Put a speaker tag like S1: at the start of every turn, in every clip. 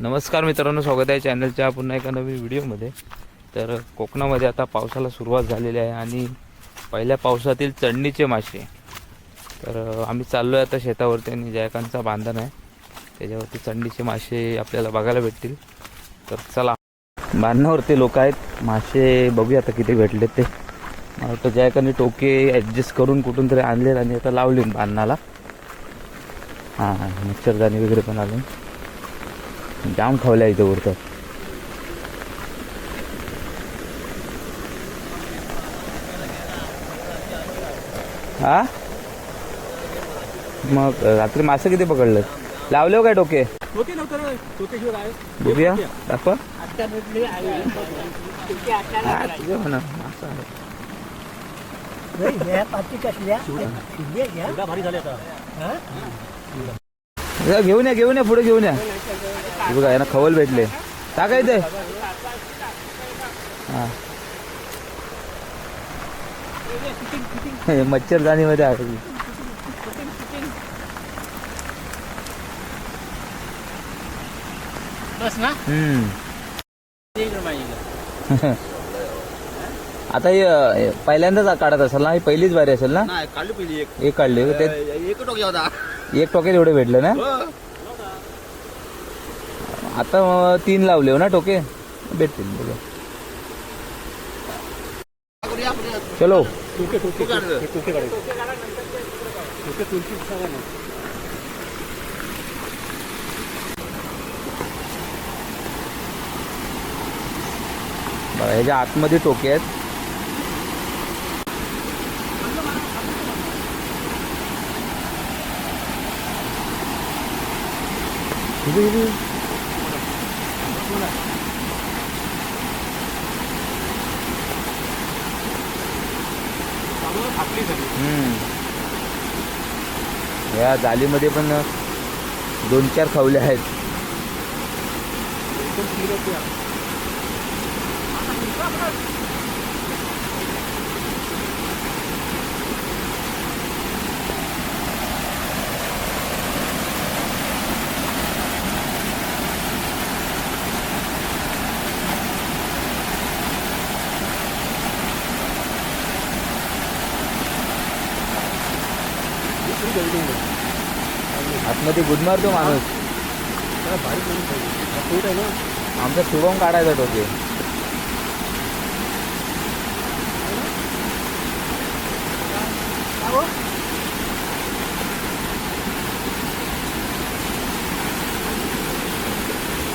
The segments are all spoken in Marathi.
S1: नमस्कार मित्रांनो स्वागत आहे चॅनलच्या पुन्हा एका नवीन व्हिडिओमध्ये. तर कोकणामध्ये आता पावसाला सुरुवात झालेली आहे आणि पहिल्या पावसातील चढणीचे मासे. तर आम्ही चाललो आहे आता शेतावरती आणि जयकांचा बांधण आहे. त्याच्यावरती चढणीचे मासे आपल्याला बघायला भेटतील. तर चला बांधणावरती लोक आहेत. मासे बघूया आता किती भेटले ते. मला वाटतं जयकांनी टोके ॲडजस्ट करून कुठून तरी आणले आणि आता लावले बांधणाला हां हां. मच्छरदाणी वगैरे पण आले जाम खवल्या इथे उरतात हा? मग रात्री मासे किती पकडलं? लावले हो काय डोके? बघूया दाखवा.
S2: आता भेटले
S1: हा, तुझं म्हणा. मासा आहे.
S2: भारी झाले आता.
S1: जा, घेऊन या घेऊन या पुढे घेऊन या. हे बघा यांना खवल भेटले. टाका इथे. हा. हे मच्छरदाणीमध्ये आहे.
S2: बस ना.
S1: हम्म. आता हे पहिल्यांदाच काढत असेल ना? ही पहिलीच बारी असेल ना?
S3: काढली पहिली एक.
S1: काढली.
S3: एक होता.
S1: एक टोके एवढे भेटले ना? आता अं, तीन लावले हो ना टोके? भेटतील बघा चलो. बघा ह्याच्या आतमध्ये टोके आहेत. इथे, इथे. हम्म. या जालीमध्ये पण दोन चार खावले आहेत आतमध्ये गुदमारतो माणूस.
S2: आहे ना?
S1: आमचा शुभम काढायचा टोके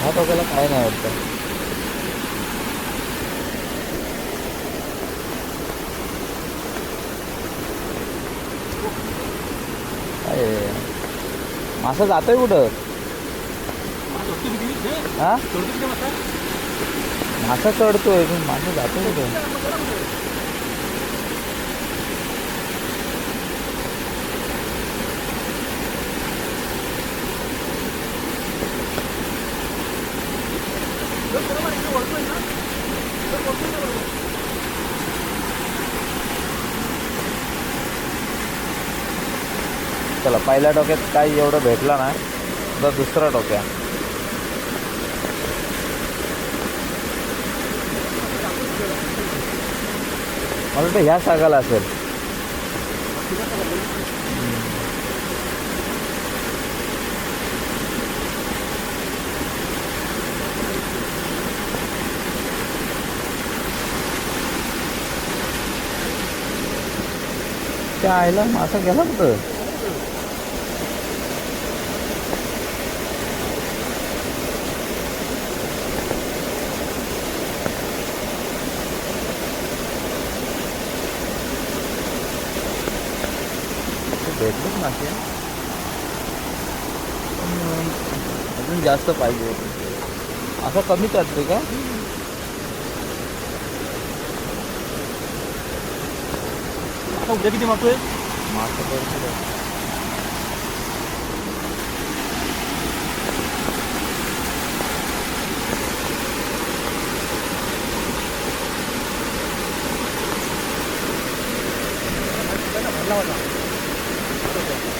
S1: ह्या टोक्याला काय नाही वाटतं. काय आहे? मासा जातोय कुठं हा मासा चढतोय पण मासा जातो कुठं चला पहिल्या टोक्यात काही एवढं भेटला ना तर दुसरा टोक्या मला तर ह्या सागाला असेल. त्या आईला मासा गेला कुठं? भेटलेच मासे. अजून जास्त पाहिजे असं कमी चढते का?
S2: उद्या किती मारतोय
S1: मासा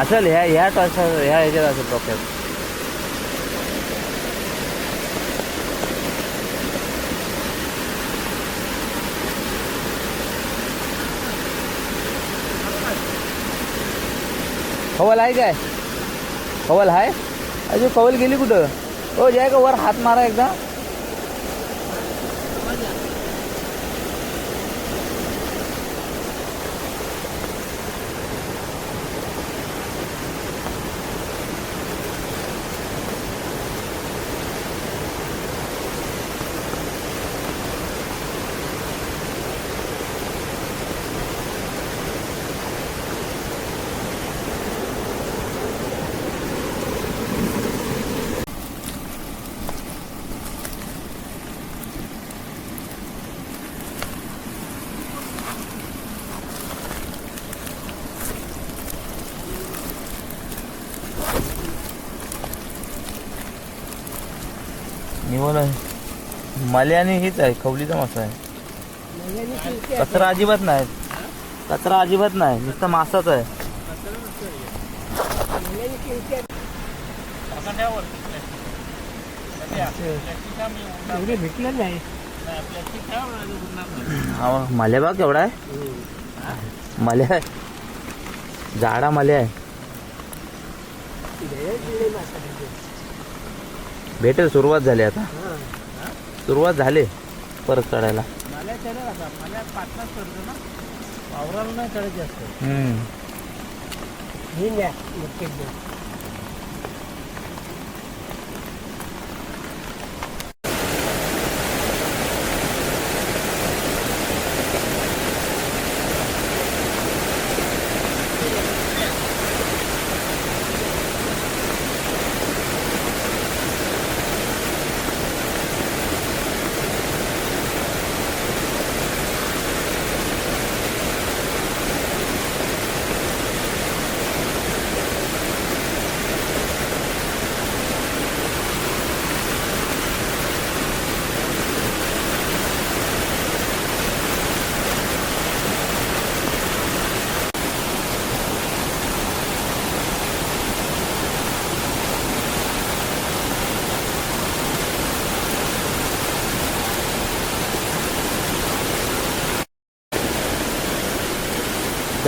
S1: असेल ह्या ह्या टॉस ह्या ह्याच्यात असेल टोक्यात कवल आहे काय? कवल आहे? अजून कवल गेली कुठं? हो जाय का वर हात मारा एकदा. मल्याने आणि हेच आहे खवलीचा मासा आहे. कचरा अजिबात नाही. कचरा अजिबात नाही नुसतं मासाच आहे.
S2: एवढे भेटलं नाही
S1: हा, बा केवढा आहे. मल्या आहे. झाडा मल्या आहे. भेटेल सुरुवात झाली आता. सुरुवात झाली परत चढायला
S2: मला चढेल आता मला पाचलाच चढतो ना वावराला नाही जास्त
S1: हम्म.
S2: हे न्या नक्कीच द्या.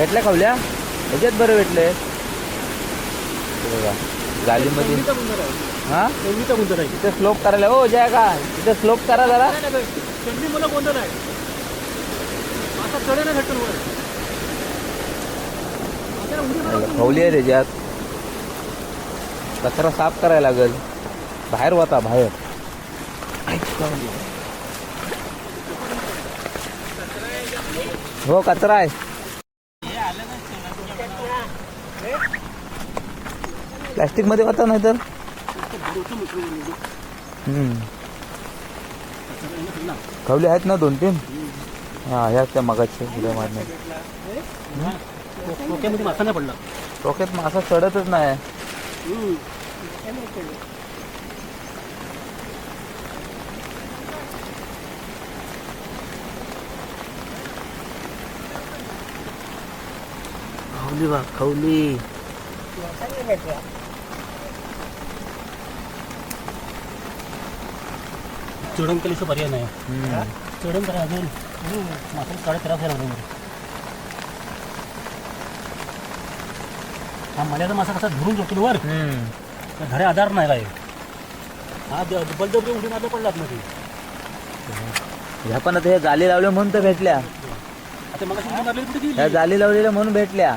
S1: भेटल्या खवल्या ह्याच्यात बरं भेटले बघा गालीमध्ये हा? तिथे स्लोप करायला. हो जय का? तिथे स्लोप करा जरा.
S2: मला गोंधळ आहे. आता चढे नाही.
S1: खवली आहे त्याच्यात. कचरा साफ करायला लागेल. बाहेर होता बाहेर. हो कचरा आहे. प्लॅस्टिकमध्ये होता नाही तर? खवले आहेत ना दोन तीन? हा ह्या त्या मगाचे उड्या मारण्या
S2: डोक्यामध्ये मासा नाही पडला.
S1: डोक्यात मासा चढतच नाही. खवली बा खवली
S2: चढण केल्याशिवाय पर्याय नाही. चढण करा अजून मात्र काळे त्रास झाला हा मल्याचा मासा कसा धरून झोपतो वर? धडे आधार नाही काय हा बलदबरी उडी मारलं पडलात ना ते.
S1: ह्या पण आता ह्या जाली लावल्या म्हणून तर भेटल्या.
S2: आता मग गेली?
S1: जाली लावलेल्या म्हणून भेटल्या.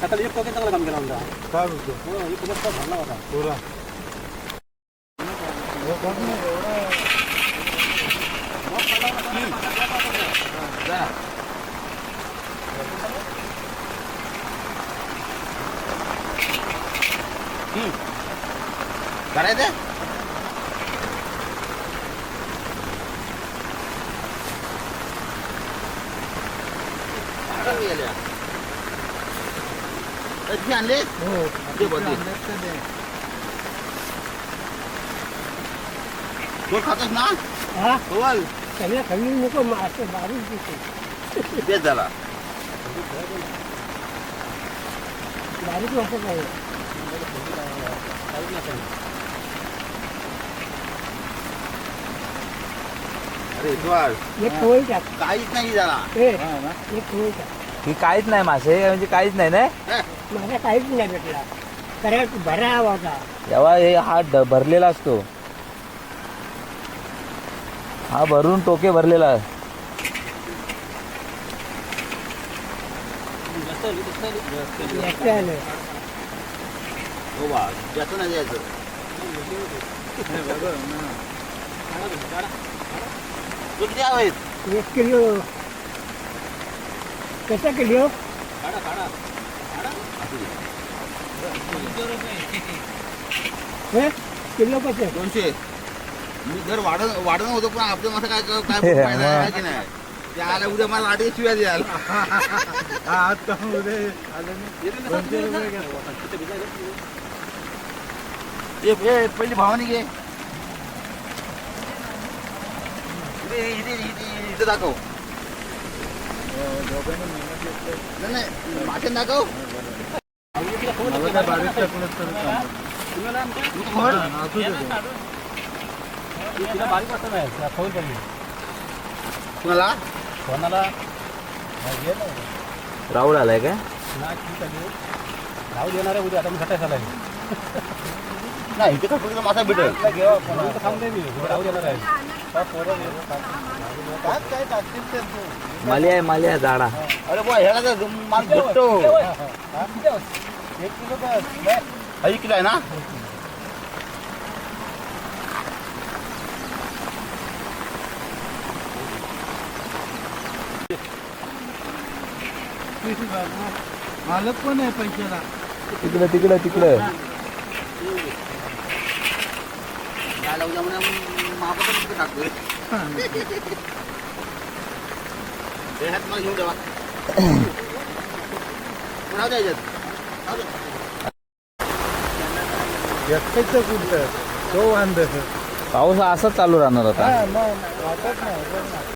S2: सकाळी एक टोके चांगला काम केला होता
S4: काय बोलतो
S2: हो एक टोका भरला होता
S4: पुरा
S3: करायचं आणले? ते तो. खातोस ना?
S2: हा?
S3: बोल
S2: सगळ्या खाली नको असं बारीक दिसते.
S3: तेच झाला.
S2: बारीक वाटत नाही
S3: अरे द्वार
S2: एक खवळी टाक.
S3: काहीच नाही झाला.
S2: ए, एक खवळी टाक.
S1: ही काहीच नाही मासे म्हणजे काहीच नाही ना?
S2: माझा काहीच नाही भेटला. कारण भरा हवा होता.
S1: जेव्हा हे हा ड- भरलेला असतो. हा भरून टोके भरलेला.
S2: एकटं आलं एक किलो कसं किलो हे? किलो कसं
S3: दोनशे। मी घर वाढत वाढत होतो पण आपलं माझं काय काय फ़ायदा आहे की नाही? ते आला उद्या मला आठ शिव्या द्याल
S4: का उद्या आलं
S3: पहिली भावानी घे. इथे दाखव. नाही, नाही मासे दाखव
S4: मला काय बारीक टाकलं तर चालतं. असू दे ते.
S2: तिला बारीक वाटत नाही तिला खवळी पाहिजे
S3: कुणाला
S2: कोणाला
S1: राहुल आलाय काय
S2: ना ठीक आहे राहू देणार आहे उद्या आता मी घटायला आलाय
S3: नाही इथे कसं मासा भेटेल
S2: मी उद्या राहू देणार आहे
S1: माली आहे माली आहे झाडा
S3: अरे बुवा ह्याला तर माल भेटतो.
S2: एक किलो बस.
S3: हा? एक किलो आहे ना?
S4: मालक पण आहे पैशाला.
S1: तिकडं तिकडं तिकडं.
S3: हे.
S4: एकट्याचं कुठं तो वांद.
S1: पाऊस असाच चालू राहणार
S4: हा
S1: आता
S4: मग वाटत नाही.